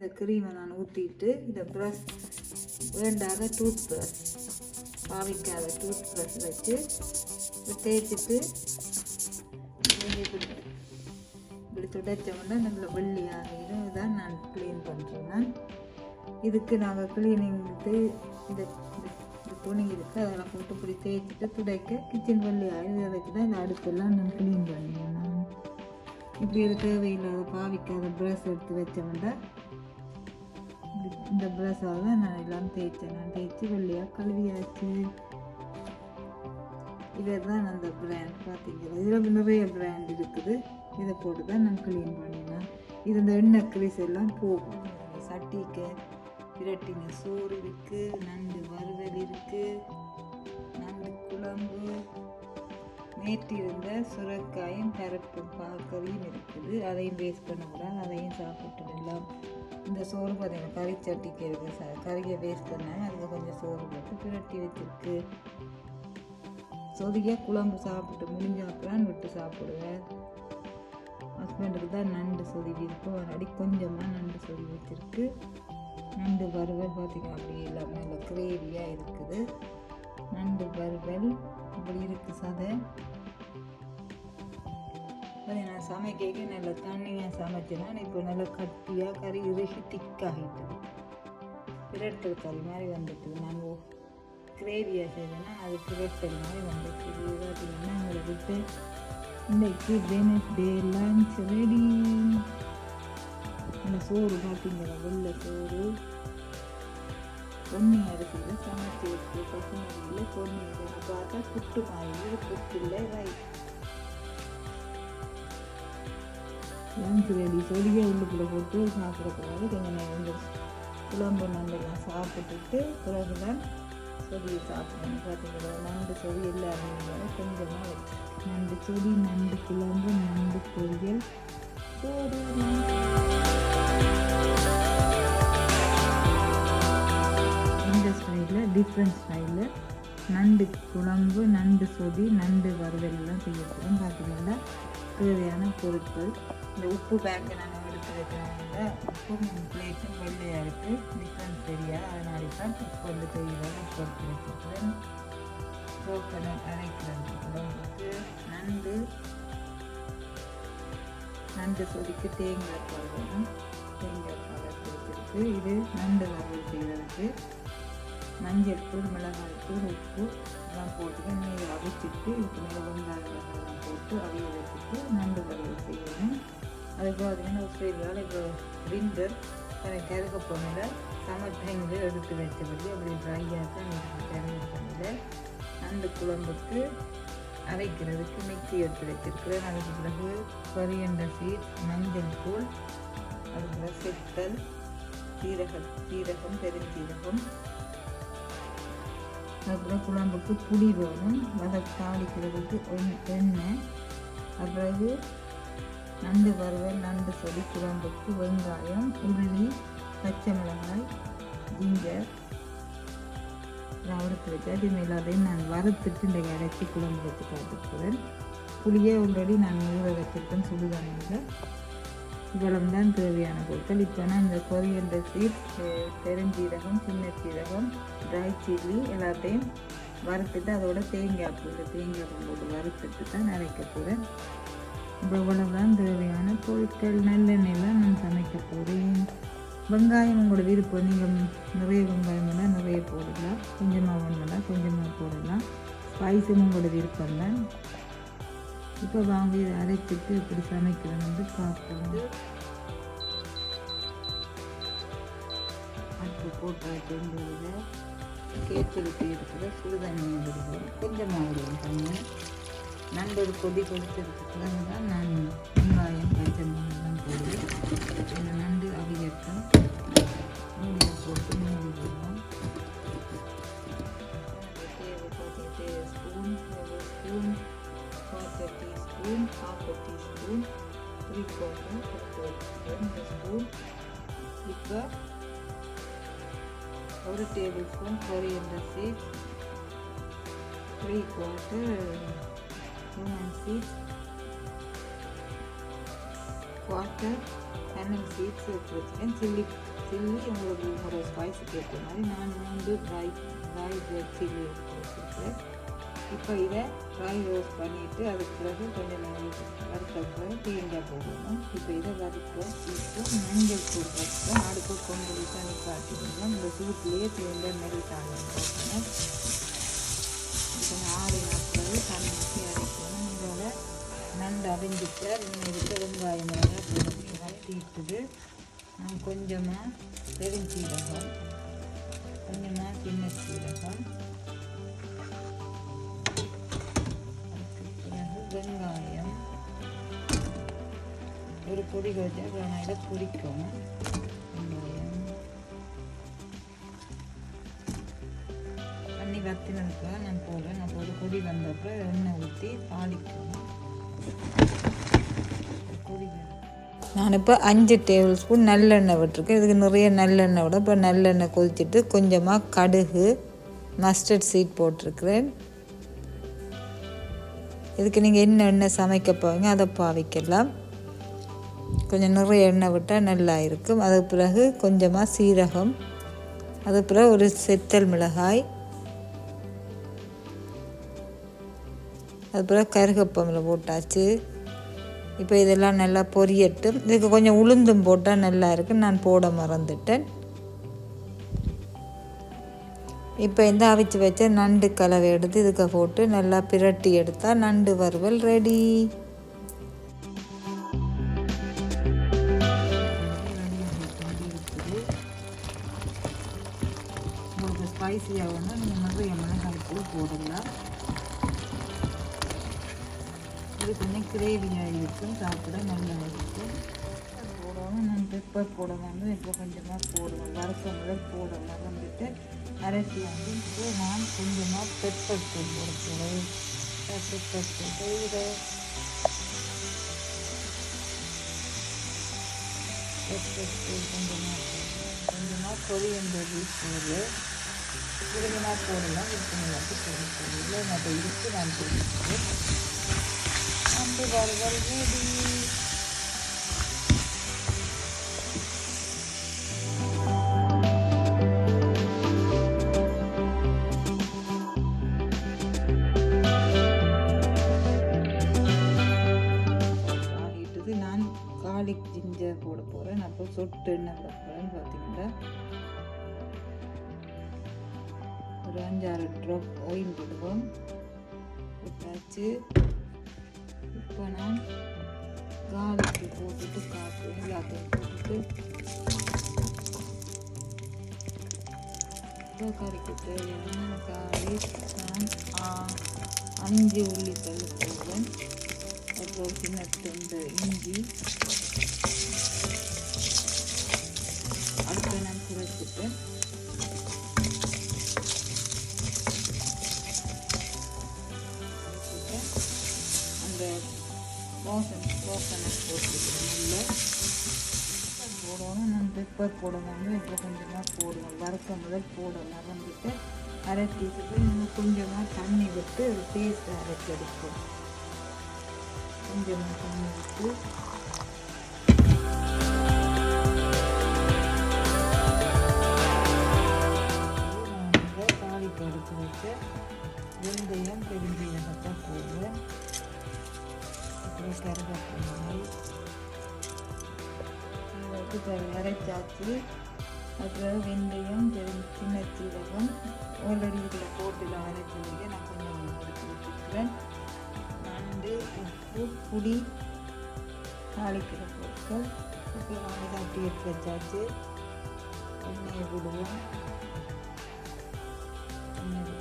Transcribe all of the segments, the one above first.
இந்த க்ரீமை நான் ஊற்றிட்டு இந்த ப்ரஷ் வேண்டாத டூத் ப்ரஷ் பாவிக்காத டூத் ப்ரஷ் வச்சு தேய்ச்சிட்டு இப்படி இப்படி துடைச்சோம்னா நல்ல வெள்ளி ஆகிடும். இதான் நான் க்ளீன் பண்ணுறேன் இதுக்கு நாங்கள் க்ளீனிங்க்கு இந்த இந்த- துணி இருக்குது அதெல்லாம் போட்டு இப்படி தேய்ச்சிட்டு துடைக்க கிச்சன் வெள்ளி ஆகிடும். அதுக்கு தான் இந்த அடுப்பெல்லாம் நான் க்ளீன் பண்ணுவேன் நான். இப்படி ஒரு தேவையில்லாத பாவிக்காத ப்ரஷ் எடுத்து வச்சோம்னா இந்த- இந்த தான் நான் எல்லாம் தேய்ச்சேன். நான் தேய்ச்சி வெள்ளையாக கழுவியாச்சு. இதை தான் அந்த பிராண்ட் பார்த்தீங்களா? இதில் நிறைய பிராண்ட் இருக்குது. இதை போட்டு தான் நான் க்ளீன் பண்ணினேன். இது இந்த எண்ணெய் கிரீஸ் எல்லாம் போகும். சட்டிக்கு பிரட்டிங்க சோறு இருக்குது நண்டு வறுவல் இருக்குது நண்டு குழம்பு நேற்றிருந்த சுரக்காயும் பருப்பு பாக்கறியும் இருக்குது. அதையும் வேஸ்ட் பண்ணக்கூடாது அதையும் சாப்பிட்டு எல்லாம் இந்த சோறு பார்த்தீங்கன்னா கறி சட்டிக்கு இருக்க ச கறியை வேஸ்ட் பண்ணாங்க அதுக்கு கொஞ்சம் சோறு போட்டு பிரட்டி வச்சுருக்கு. சொதியாக குழம்பு சாப்பிட்டு முடிஞ்ச அப்புறம் விட்டு சாப்பிடுவேன். ஹஸ்பண்டுக்கு தான் நண்டு சொதுவி இருக்கு. ஒரு அடி கொஞ்சமாக நண்டு சொதி வச்சுருக்கு. நண்டு வறுவல் பார்த்தீங்கன்னா அப்படி எல்லாமே நல்ல கிரேவியாக இருக்குது. நண்டு வறுவல். இப்படி இருக்குது சதை. சமைக்க நல்ல தண்ணியாக சமைச்சேன்னா இப்போ நல்லா கட்டியாக கறி இறுகி திக்காகிட்டு பிரட்டல் கறி மாதிரி வந்துட்டு நம்ம கிரேவியாக செய்வேன்னா அது பிரட்டல் மாதிரி வந்துட்டு இது பார்த்தீங்கன்னா உங்களுக்கு இன்னைக்கு வெனஸ்டே லஞ்ச் ரெடி அந்த சோறு பார்த்தீங்களா வெள்ளை சோறு பொன்னி அரிசியில் சமைச்சு வச்சு பசுமதியில் பொன்னி அரிசி பார்த்தா புட்டு மாதிரி புட்டு இல்லை ரைட் லஞ்ச் ரெடி சொடியை உள்ளுக்குள்ளே போட்டு சாப்பிடக்கூடாது. கொஞ்சம் நேரம் இந்த குழம்பு நண்டெல்லாம் சாப்பிட்டுட்டு பிறகு தான் சொடியை சாப்பிடணும். பார்த்தீங்களா? நண்டு சொடி எல்லாமே கொஞ்சமாக வச்சு நண்டு செடி நண்டு குழம்பு நண்டு பொரியல். சோறு இந்த ஸ்டைலில் டிஃப்ரெண்ட் ஸ்டைலில் நண்டு குழம்பு நண்டு சொதி நண்டு வறுதல் எல்லாம் செய்யப்படும். பார்த்தீங்கன்னா தேவையான பொருட்கள். இந்த உப்பு பேக்கு நாங்கள் எடுத்து வைக்கிறேன் உப்பும் பிளேட்டும் வெள்ளையாக இருக்குது டிஃப்ரெண்ட் தெரியாது அதனால தான் உப்பு வந்து தெரியல உப்பு எடுத்து வச்சுருக்கிறேன் அரைக்கிறது உடம்புக்கு நண்டு நண்டு சொதிக்கு தேங்காய் பால் வேணும். தேங்காய் பால் எடுத்து இது நண்டு வறுவல் செய்வதற்கு. மஞ்சள் தூள் மிளகாய் தூள் உப்பு எல்லாம் போட்டு வச்சுட்டு இதுக்கு மேலே வெங்காயம் போட்டு அவிய வச்சுட்டு நண்டு வறுவல் செய்வேன் அதுக்கு பார்த்தீங்கன்னா ஆஸ்திரேலியாவில் இப்போ விண்டர் எனக்கு கருக்க போனில் சம்மர் டைமில் எடுத்து வச்சபடி அப்படி ட்ரையாக தான் எனக்கு கருக போனில் நண்டு குழம்புக்கு அரைக்கிறதுக்கு மிக்சி எடுத்து வச்சிருக்கிறேன் அதுக்கு பிறகு கொரியண்டர் சீட் மஞ்சள் தூள் அதுக்கு பிறகு செத்தல் சீரக சீரகம் பெருஞ்சீரகம் அப்புறம் குழம்புக்கு புளி வேணும். வத தாளிக்கிறதுக்கு எண்ணெய் அப்புறம் நண்டு வறுவல் நண்டு சொல்லி குழம்புக்கு வெங்காயம் உள்ளி பச்சை மிளகாய் ஜிஞ்சர். வறுத்து வச்சு அது மேலே அதையும் நான் வறுத்துட்டு இந்த இறச்சி குழம்பு வச்சு காட்டுக்கிறேன் புளியே ஆல்ரெடி நான் ஊற வச்சுருக்கேன். சுடுதானியில் இவ்வளவு தான் தேவையான பொருட்கள். இப்போ நான் இந்த கொரியண்டர் சீட் பெருஞ்சீரகம் சின்ன சீரகம் ட்ரை சில்லி எல்லாத்தையும் வறுத்துட்டு அதோட தேங்காய் பூ தேங்காய் பூ போட்டு வறுத்துட்டு தான் அரைக்க போகிறேன் இப்போ இவ்வளவு தான் தேவையான பொருட்கள். நல்லெண்ணெயில் நான் சமைக்க போகிறேன் வெங்காயம் உங்களோட விருப்பம். நீங்கள் நிறைய வெங்காயம் வேணால் நிறைய போடலாம். கொஞ்சமாக வேணும்னா கொஞ்சமாக போடலாம். ஸ்பைஸும் உங்களோட விருப்பம் தான் இப்போ வாங்க இதை அரைச்சிட்டு எப்படி சமைக்கிறேன் வந்து பார்ப்போம் அடுப்பு போட்டாச்சு இதில் கேச்சலுக்கு இருக்கிற சுடுதண்ணி விடுவோம் கொஞ்சமாக விடுவோம் தண்ணி நண்டு ஒரு கொதி கொதிச்சதுக்கு தான் நான் வெங்காயம் பச்சை மிளகாய் போடுவேன் நண்டு அவியட்டும். குவார்ட்டர் ஃபெனல் சீட்ஸ் எடுத்து வச்சுக்கேன் சில்லி சில்லி உங்களுக்கு உங்களோட ஸ்பைஸுக்கு ஏற்ற மாதிரி நான் மூன்று ட்ரை ட்ரை ரெட் சில்லி எடுத்து வச்சுருக்கேன். இப்போ இதை ட்ரை ரோஸ்ட் பண்ணிவிட்டு அதுக்கு பிறகு கொஞ்சம் நேரம் வறுத்த பிறகு தேங்காய் போடணும். இப்போ இதை வறுக்க இப்போ மஞ்சள் தூள் வச்சு அடுப்பு கொஞ்சம் தண்ணி காட்டிடுவோம் இந்த சூட்லேயே தேங்காய் மாதிரி தாங்க நண்டு அவிஞ்சிட்டு இதுக்கு வெங்காயம் எல்லாம் போட்டு வதக்கிட்டுது நான் கொஞ்சமாக பெருஞ்சீரகம் கொஞ்சமாக சின்ன சீரகம். பிறகு வெங்காயம். ஒரு பொடி கொஞ்சம் அப்புறம் நான் இதை பொரிக்கும் வெங்காயம். தண்ணி வத்தினதுக்காக நான் போடுறேன் நான் ஒரு கொடி வந்தப்போ எண்ணெய் ஊற்றி தாளிக்கணும். நான் இப்போ அஞ்சு டேபிள் ஸ்பூன் நல்லெண்ணெய் விட்டுருக்கேன். இதுக்கு நிறைய நல்லெண்ணெய் விட இப்போ நல்லெண்ணெய் கொதிச்சிட்டு கொஞ்சமாக கடுகு மஸ்டர்ட் சீட் போட்டிருக்கிறேன். இதுக்கு நீங்கள் என்ன எண்ணெய் சமைக்க போவீங்க அதை பாவிக்கலாம். கொஞ்சம் நிறைய எண்ணெய் விட்டால் நல்லா இருக்கும். அதுக்கு பிறகு கொஞ்சமாக சீரகம் அதுக்கு பிறகு ஒரு செத்தல் மிளகாய் அதுபோல் கருகப்பமில் போட்டாச்சு. இப்போ இதெல்லாம் நல்லா பொரியட்டும். இதுக்கு கொஞ்சம் உளுந்தும் போட்டால் நல்லா இருக்கும் நான் போட மறந்துட்டேன். இப்போ இந்த அவிச்சு வச்ச நண்டு கலவை எடுத்து இதுக்கு போட்டு நல்லா பிரட்டி எடுத்தால் நண்டு வறுவல் ரெடி. போடணும் நான் இப்போ கொஞ்சமாக போடுவேன் வறுத்த முதல் போட மறந்துட்டு அரைச்சி வந்து இப்போ நான் கொஞ்சமாக பெப்பர் தூள் போட போகிறேன் பெப்பர் தூள் இதை பெப்பர் தூள் கொஞ்சமாக கொஞ்சமாக கொரியண்டர் போடு. விரும்பினா போடலாம். விருப்பமில்லாட்டி போட இல்லை நான் இருக்கு. நான் போட்டுக்கிறேன். அன்பு வருவது சொட்டு எண்ணெய் போட பார்த்தீங்கன்னா ஒரு அஞ்சாறு ட்ராப் ஆயில் போடுவோம். போட்டாச்சு. இப்போ நான் காலிக்கு போட்டுட்டு காட்டுறேன் எல்லாத்தையும் போட்டுட்டு இப்போ கறிக்கு தேவையான காலை நான் அஞ்சு உள்ளித்தல் போடுவேன் அப்புறம் சின்ன துண்டு இஞ்சி. போடணும் இப்போ கொஞ்சமாக போடுவேன் வறுத்த முதல் போட மறந்துட்டு அரைச்சிட்டு இன்னும் கொஞ்சமாக தண்ணி விட்டு ஒரு பேஸ்ட் அரைச்சி எடுப்போம். கொஞ்சமாக தண்ணி விட்டு. நான் இந்த தாளிக்கு எடுத்து வச்ச வெந்தயம் பெருஞ்சீரகத்தை போடுவேன் அப்புறம் கருவேப்பிலை இதுக்கு அரைச்சாச்சு அப்புறம் வெந்தயம் சின்ன சீரகம் ஆல்ரெடி இதில் போட்டு அரைச்சதுக்கு நான் கொஞ்சம் எடுத்து வச்சுருக்கிறேன் நண்டு உப்பு புளி தாளிக்கிற பொருட்கள் அப்புறம் வாங்கி எடுத்து வச்சாச்சு. எண்ணெயை விடுவோம் எண்ணெய்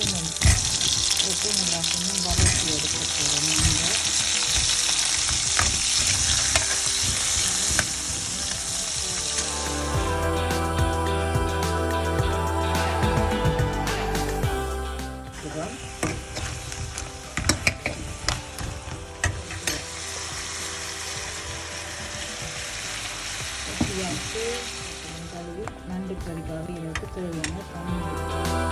எண்ணெய்க்கு நம்ம போட்டு நல்லா கொஞ்சம் வதக்கி ஆன்மீக பதிப்பாக இரவுக்கு தேவையான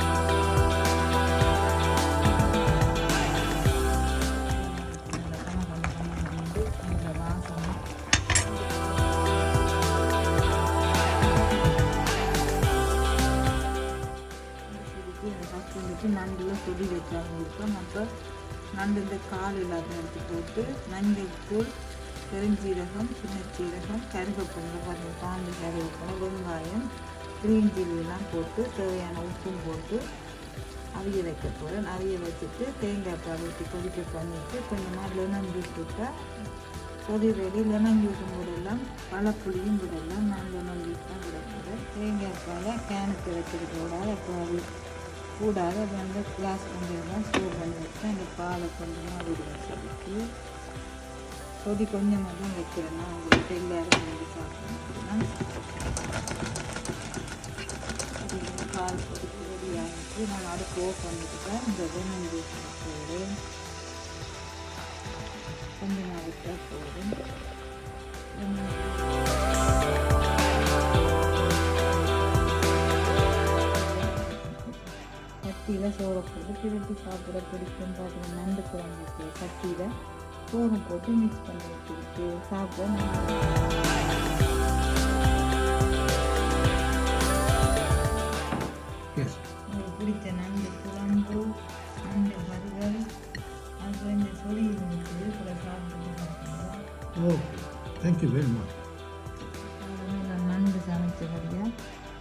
நண்டுலாம் சொல்லி வைக்காம இருக்கும் நம்ம நண்டு இந்த கால் எல்லாத்தையும் எடுத்து போட்டு நஞ்சைத்தூள் பெருஞ்சீரகம் சின்ன சீரகம் கருகப்புள்ள கொஞ்சம் காந்தி கருவேப்பிலை வெங்காயம் கிரீன் சில்லி போட்டு தேவையான உப்பும் போட்டு அவிய வைக்க போகிறேன் அவிய வச்சுட்டு தேங்காய் பால் ஊற்றி கொதிக்க பண்ணிட்டு கொஞ்சமாக லெமன் ஜூஸ் விட்டால் கொதி ரெடி. லெமன் ஜூஸும் விடலாம் பழப்புளியும் விடலாம் நான் லெமன் ஜூஸ் தான் விட போகிறேன் தேங்காய் பாலை கேனுக்கு வச்சுட்டு கூடாது அப்போ அது கூடாது அது வந்து கிளாஸ் கொஞ்சம் ஸ்டோர் பண்ணி வச்சேன் அந்த பாலை கொஞ்சமாக விடுவேன் சொல்லிட்டு கொதி கொஞ்சமாக தான் வைக்கிறேன். நான் உங்களுக்கு எல்லாரும் வந்து கால் பகுதி கொதிக்கு ஆகிட்டு நான் அடுப்பு ஓஃப் பண்ணிட்டு இந்த லெமன் ஜூஸ் போடுறேன். கொஞ்சமாக விட்டால் போதும். கட்டியில் சோறை போட்டு திருப்பி சாப்பிட பிடிக்கும் பார்த்தீங்கன்னா நண்டு குழம்புக்கு கட்டியில் சோறு போட்டு மிக்ஸ் பண்ணி வச்சுருக்கு சாப்பிட thank you very much. நான் சமைச்சபடியா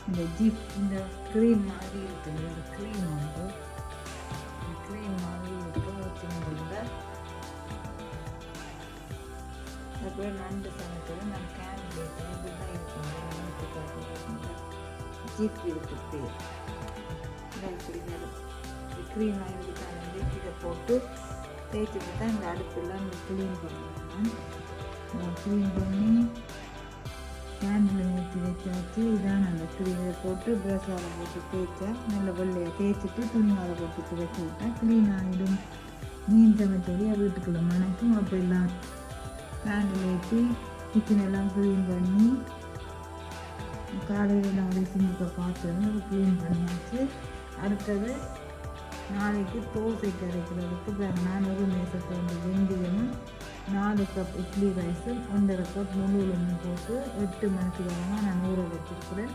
இந்த ஜீப் இந்த க்ரீம் மாதிரி இருக்குது. இந்த க்ரீம் வந்து க்ரீம் மாதிரி இருக்கு வச்சுருந்தா நண்டு சமைச்சது நான் கேன் கேட்டேன். இருக்கும் ஜீப் இப்படி க்ரீம் வாங்கி போட்டு தேய்ச்சிட்டு தான் இந்த அடுப்பெல்லாம் க்ளீன் பண்ணுவேன். நான் க்ளீன் பண்ணி கேண்டில் ஊற்றி வச்சாச்சு. இதான் அந்த க்ளீனை போட்டு ப்ரஷ்ஷால் போட்டு தேய்ச்சா நல்ல வெள்ளையை தேய்ச்சிட்டு துணியால் போட்டு துவைச்சி விட்டால் க்ளீன் ஆகிடும் மீன் சமைச்சோடியாக வீட்டுக்குள்ளே மணக்கும். அப்போ எல்லாம் கேண்டில் ஏற்றி கிச்சன் எல்லாம் க்ளீன் பண்ணி காலையில் நான் ஒரு சிந்திக்க பார்த்து க்ளீன் பண்ணியாச்சு அடுத்தது நாளைக்கு தோசை கிடைக்கிறதுக்கு பாருங்க, நான் ஒரு மேசத்தை வந்து வெந்தயமும் நாலு கப் இட்லி ரைஸும் ஒன்றரை கப் முழு உளுந்தும் போட்டு எட்டு மணிக்கு வரமாக நான் ஊற வச்சுருக்கிறேன்.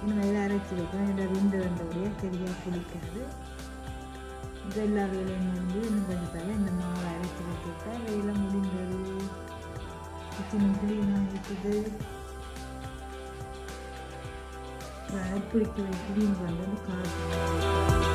இன்னும் இதை அரைச்சி வைக்கிறேன். இதை ரெண்டு ரெண்டு வழியாக சரியாக குளிக்காது இது எல்லா வேலையும் வந்து இன்னும் கொஞ்சம் தவிர இந்த மாவை அரைச்சி வச்சுட்டா வேலை முடிந்தது. கிச்சனும் கிளீனாக இருக்குது பிடிக்கிற கிளீன் பண்ணுறது காரணம்